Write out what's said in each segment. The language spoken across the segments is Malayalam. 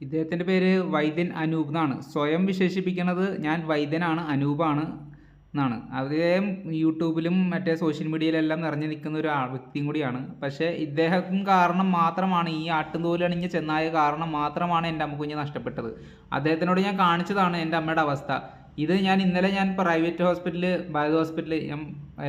ഇദ്ദേഹത്തിന്റെ പേര് വൈദ്യൻ അനൂപ് എന്നാണ്. സ്വയം വിശേഷിപ്പിക്കുന്നത് ഞാൻ വൈദ്യനാണ് അനൂപാണ് എന്നാണ്. അദ്ദേഹം യൂട്യൂബിലും മറ്റേ സോഷ്യൽ മീഡിയയിലെല്ലാം നിറഞ്ഞു നിൽക്കുന്ന ഒരു വ്യക്തിയും കൂടിയാണ്. പക്ഷേ ഇദ്ദേഹം കാരണം മാത്രമാണ് ഈ ആട്ടുംതോലണിഞ്ഞ് ചെന്നായ കാരണം മാത്രമാണ് എന്റെ അമ്മക്കുഞ്ഞ് നഷ്ടപ്പെട്ടത്. അദ്ദേഹത്തിനോട് ഞാൻ കാണിച്ചതാണ് എന്റെ അമ്മയുടെ അവസ്ഥ. ഇത് ഞാൻ ഇന്നലെ ഞാൻ പ്രൈവറ്റ് ഹോസ്പിറ്റലിൽ ഭാരത് ഹോസ്പിറ്റലിൽ ഞാൻ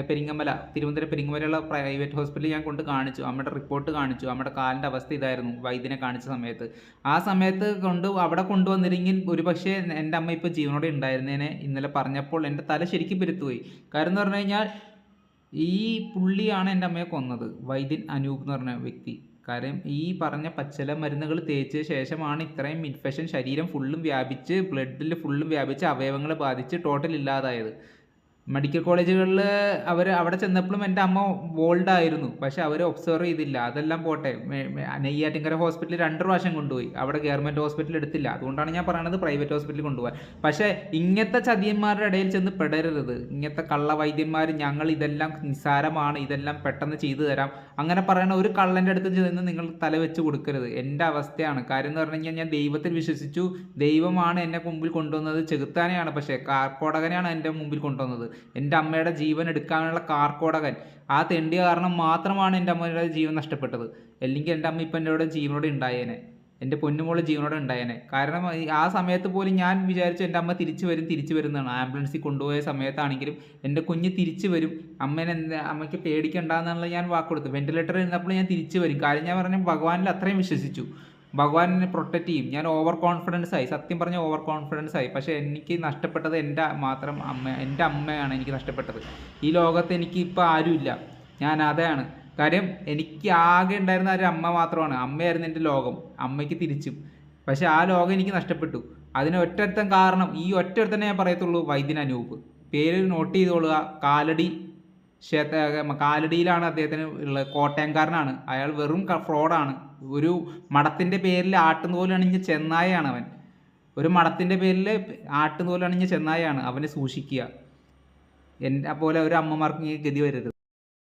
പെരിങ്ങമല തിരുവനന്തപുരം പെരിങ്ങമലയുള്ള പ്രൈവറ്റ് ഹോസ്പിറ്റലിൽ ഞാൻ കൊണ്ട് കാണിച്ചു. അമ്മയുടെ റിപ്പോർട്ട് കാണിച്ചു. അമ്മയുടെ കാലിന്റെ അവസ്ഥ ഇതായിരുന്നു വൈദ്യനെ കാണിച്ച സമയത്ത്. ആ സമയത്ത് കൊണ്ട് അവിടെ കൊണ്ടുവന്നിരുന്നെങ്കിൽ ഒരു പക്ഷേ എന്റെ അമ്മ ഇപ്പോൾ ജീവനോടെ ഉണ്ടായിരുന്നേനെ ഇന്നലെ പറഞ്ഞപ്പോൾ എന്റെ തല ശരിക്കും പെരുത്തുപോയി. കാരണം എന്ന് പറഞ്ഞു കഴിഞ്ഞാൽ ഈ പുള്ളിയാണ് എന്റെ അമ്മയെ കൊന്നത് വൈദ്യൻ അനൂപ് എന്ന് പറഞ്ഞ വ്യക്തി. കാര്യം ഈ പറഞ്ഞ പച്ചില മരുന്നുകൾ തേച്ച ശേഷമാണ് ഇത്രയും ഇൻഫെക്ഷൻ ശരീരം ഫുള്ളും വ്യാപിച്ച് ബ്ലഡിൽ ഫുള്ളും വ്യാപിച്ച് അവയവങ്ങളെ ബാധിച്ച് ടോട്ടൽ ഇല്ലാതായത്. മെഡിക്കൽ കോളേജുകളിൽ അവർ അവിടെ ചെന്നപ്പോഴും എന്റെ അമ്മ ബോൾഡ് ആയിരുന്നു. പക്ഷെ അവർ ഒബ്സർവ് ചെയ്തില്ല. അതെല്ലാം പോട്ടെ. നെയ്യാറ്റിൻകര ഹോസ്പിറ്റലിൽ രണ്ട് പ്രാവശ്യം കൊണ്ടുപോയി. അവിടെ ഗവൺമെന്റ് ഹോസ്പിറ്റലിൽ എടുത്തില്ല. അതുകൊണ്ടാണ് ഞാൻ പറയണത് പ്രൈവറ്റ് ഹോസ്പിറ്റലിൽ കൊണ്ടുപോകാൻ. പക്ഷേ ഇങ്ങനത്തെ ചതിയന്മാരുടെ ഇടയിൽ ചെന്ന് പെടരുത്. ഇങ്ങനത്തെ കള്ള വൈദ്യന്മാർ ഞങ്ങൾ ഇതെല്ലാം നിസ്സാരമാണ്. ഇതെല്ലാം പെട്ടെന്ന് ചെയ്തു തരാം. അങ്ങനെ പറയുന്ന ഒരു കള്ളന്റെ അടുത്ത് ചെന്ന് നിങ്ങൾ തല വെച്ച് കൊടുക്കരുത്. എന്റെ അവസ്ഥയാണ്. കാര്യം എന്ന് പറഞ്ഞു കഴിഞ്ഞാൽ ഞാൻ ദൈവത്തിൽ വിശ്വസിച്ചു. ദൈവമാണ് എന്നെ മുമ്പിൽ കൊണ്ടുവന്നത് ചെകുത്താനെയാണ്. പക്ഷേ കാർക്കോടകനെയാണ് എന്റെ മുമ്പിൽ കൊണ്ടുവന്നത്. എന്റെ അമ്മയുടെ ജീവൻ എടുക്കാനുള്ള കാർക്കോടകൻ. ആ തെണ്ടി കാരണം മാത്രമാണ് എന്റെ അമ്മയുടെ ജീവൻ നഷ്ടപ്പെട്ടത്. അല്ലെങ്കിൽ എന്റെ അമ്മ ഇപ്പം എന്റെ ജീവനോടെ ഉണ്ടായേനെ. എന്റെ പൊന്നുമോൾ ജീവനോടെ ഉണ്ടായേനെ. കാരണം ആ സമയത്ത് പോലും ഞാൻ വിചാരിച്ചു എന്റെ അമ്മ തിരിച്ചു വരും തിരിച്ചു വരുന്നതാണ് ആംബുലൻസിൽ കൊണ്ടുപോയ സമയത്താണെങ്കിലും എന്റെ കുഞ്ഞ് തിരിച്ചു വരും. അമ്മേനെ അമ്മയ്ക്ക് പേടിക്കണ്ടെന്നുള്ള ഞാൻ വാക്ക് കൊടുത്തു വെന്റിലേറ്ററിൽ ഇരുന്നപ്പോൾ ഞാൻ തിരിച്ചു വരും. കാര്യം ഞാൻ പറഞ്ഞു ഭഗവാനിൽ അത്രയും വിശ്വസിച്ചു. ഭഗവാൻ എന്നെ പ്രൊട്ടക്റ്റ് ചെയ്യും. ഞാൻ ഓവർ കോൺഫിഡൻസ് ആയി. സത്യം പറഞ്ഞ ഓവർ കോൺഫിഡൻസ് ആയി. പക്ഷേ എനിക്ക് നഷ്ടപ്പെട്ടത് എന്റെ മാത്രം അമ്മ എന്റെ അമ്മയാണ് എനിക്ക് നഷ്ടപ്പെട്ടത്. ഈ ലോകത്ത് എനിക്ക് ഇപ്പോൾ ആരുമില്ല ഞാൻ അതാണ്. കാര്യം എനിക്ക് ആകെ ഉണ്ടായിരുന്ന ഒരു അമ്മ മാത്രമാണ്. അമ്മയായിരുന്നു എന്റെ ലോകം. അമ്മയ്ക്ക് തിരിച്ചും. പക്ഷേ ആ ലോകം എനിക്ക് നഷ്ടപ്പെട്ടു. അതിന് ഒറ്റത്തം കാരണം ഈ ഒറ്റൊരുത്തനെ ഞാൻ പറയത്തുള്ളൂ വൈദ്യൻ അനൂപ്. പേര് നോട്ട് ചെയ്തോളുക. കാലടി ക്ഷേത്ര കാലടിയിലാണ് അദ്ദേഹത്തിന് ഉള്ളത്. കോട്ടയംകാരനാണ്. അയാൾ വെറും ഫ്രോഡാണ്. ഒരു മഠത്തിന്റെ പേരിൽ ആട്ടുനൂൽ അണിഞ്ഞ ചെന്നായാണ് അവൻ. ഒരു മഠത്തിന്റെ പേരിൽ ആട്ടുനൂൽ അണിഞ്ഞ ചെന്നായാണ് അവനെ സൂക്ഷിക്കുക. എന്നെ പോലെ ഒരു അമ്മമാർക്ക് ഈ ഗതി വരരുത്.